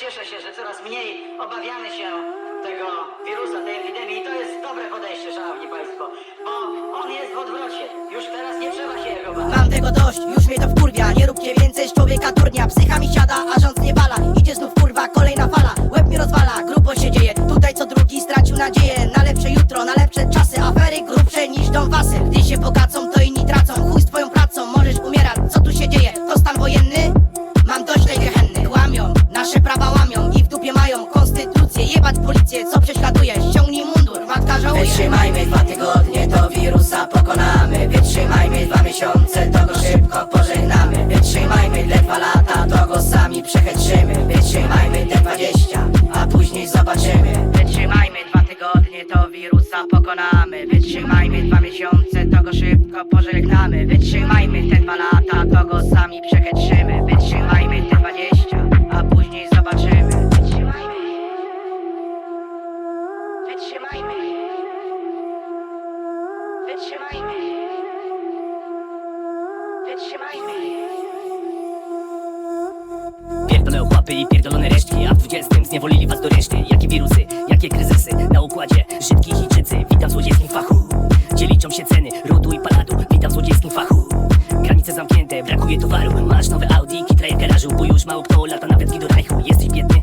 cieszę się, że coraz mniej obawiamy się tego wirusa, tej epidemii i to jest dobre podejście, szanowni państwo, bo on jest w odwrocie. Już teraz nie trzeba się jego bać. Mam tego dość, już mnie to wkurwia. Nie róbcie więcej z człowieka turnia Psycha mi siada, a rząd nie wala. Idzie znów kurwa, kolejna fala. Łeb mi rozwala, grubo się dzieje. Tutaj co drugi stracił nadzieję. Na lepsze jutro, na lepsze czasy. Afery grubsze niż dom wasy Gdy się bogacą, policję, co prześladuje. Ściągnij mundur, matka żałuje. Wytrzymajmy dwa tygodnie, to wirusa pokonamy. Wytrzymajmy dwa miesiące, to go szybko pożegnamy. Wytrzymajmy te dwa lata, to go sami przechytrzymy. Wytrzymajmy te dwadzieścia, a później zobaczymy. Wytrzymajmy dwa tygodnie, to wirusa pokonamy. Wytrzymajmy dwa miesiące, to go szybko pożegnamy. Wytrzymajmy te dwa lata, to go sami przechytrzymy Wytrzymajmy Wytrzymajmy. Wytrzymajmy. Pierdolone ochłapy i pierdolone resztki A w dwudziestym zniewolili was do reszty. Jakie wirusy, jakie kryzysy? Na układzie żydki Chińczycy Witam w złodziejskim fachu. Gdzie liczą się ceny rodu i paladu Witam w złodziejskim fachu. Granice zamknięte, brakuje towaru. Masz nowe Audi, kitraje w garażu Bo już mało kto lata nawet do Reichu Jesteś biedny,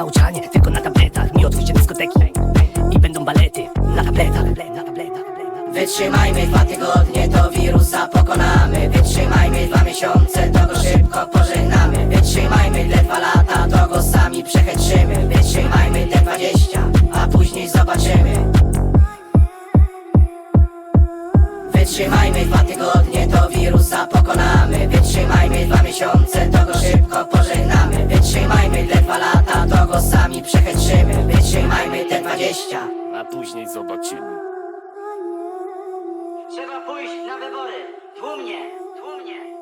nauczanie, tylko na tabletach. Mi otwórzcie dyskoteki I będą balety Na tabletach, Wytrzymajmy dwa tygodnie, to wirusa pokonamy. Wytrzymajmy dwa miesiące, to go szybko pożegnamy. Wytrzymajmy te dwa lata, to go sami przechytrzymy. Wytrzymajmy te dwadzieścia, a później zobaczymy. Wytrzymajmy dwa tygodnie, to wirusa pokonamy. Wytrzymajmy dwa miesiące, to go szybko pożegnamy. Wytrzymajmy te dwa lata, to go sami przechytrzymy Wytrzymajmy te dwadzieścia a później zobaczymy. Trzeba pójść na wybory. Tłumnie, tłumnie.